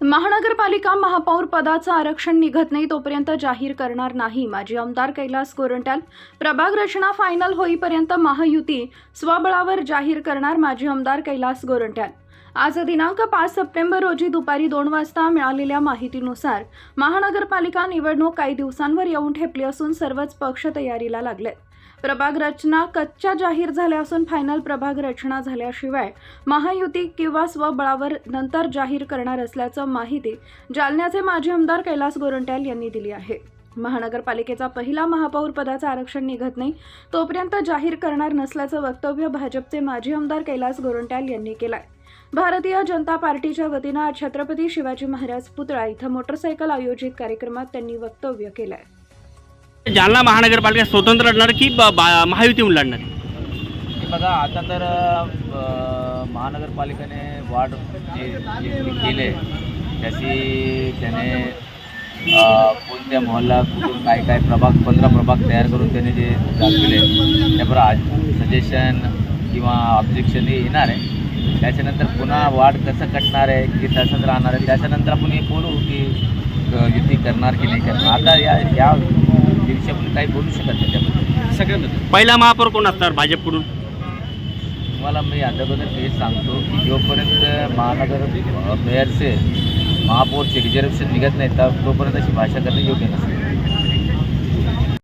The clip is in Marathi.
महानगरपालिका महापौर पदाचं आरक्षण निघत नाही तोपर्यंत जाहीर करणार नाही. माजी आमदार कैलास गोरंट्याल प्रभाग रचना फायनल होईपर्यंत महायुती स्वबळावर जाहीर करणार माजी आमदार कैलास गोरंट्याल. आज दिनांक पाच सप्टेंबर रोजी दुपारी दोन वाजता मिळालेल्या माहितीनुसार महानगरपालिका निवडणूक काही दिवसांवर येऊन ठेपली असून सर्वच पक्ष तयारीला लागलेत. प्रभाग रचना कच्च्या जाहीर झाल्या असून फायनल प्रभाग रचना झाल्याशिवाय महायुती किंवा स्वबळावर नंतर जाहीर करणार असल्याचं माहिती जालन्याचे माजी आमदार कैलास गोरंट्याल यांनी दिली आहे. महानगरपालिकेचा पहिला महापौर पदाचं आरक्षण निघत नाही तोपर्यंत जाहीर करणार नसल्याचं वक्तव्य भाजपचे माजी आमदार कैलास गोरंट्याल यांनी केलंय. भारतीय जनता पार्टीच्या वतीनं आज छत्रपती शिवाजी महाराज पुतळा इथं मोटरसायकल आयोजित कार्यक्रमात त्यांनी वक्तव्य केलंय. जालना महानगरपालिका स्वतंत्र लढणार की ब- बा- महायुतीहून लढणार? हे बघा आता तर अ, महानगरपालिकेने वाढ जे जे केले त्याची त्याने अ, कोणत्या मोहल्ला कुठून काय काय प्रभाग पंधरा प्रभाग तयार करून त्याने जे दाखविले त्यावर आज सजेशन किंवा ऑब्जेक्शन हे येणार आहे. त्याच्यानंतर पुन्हा वाढ कसं कटणार आहे की तसंच राहणार आहे त्याच्यानंतर आपण हे बोलू की अ, युती करणार की नाही करणार. आता या या दिवशी आपण काही बोलू शकत नाही त्याबद्दल. सगळ्यात पहिला महापौर कोण असणार भाजपकडून? तुम्हाला मी अगोदर हेच सांगतो की जोपर्यंत महानगर मेयरचे महापौरचे रिझर्वेशन निघत नाही तर तोपर्यंत अशी भाषा करणं योग्य नसते.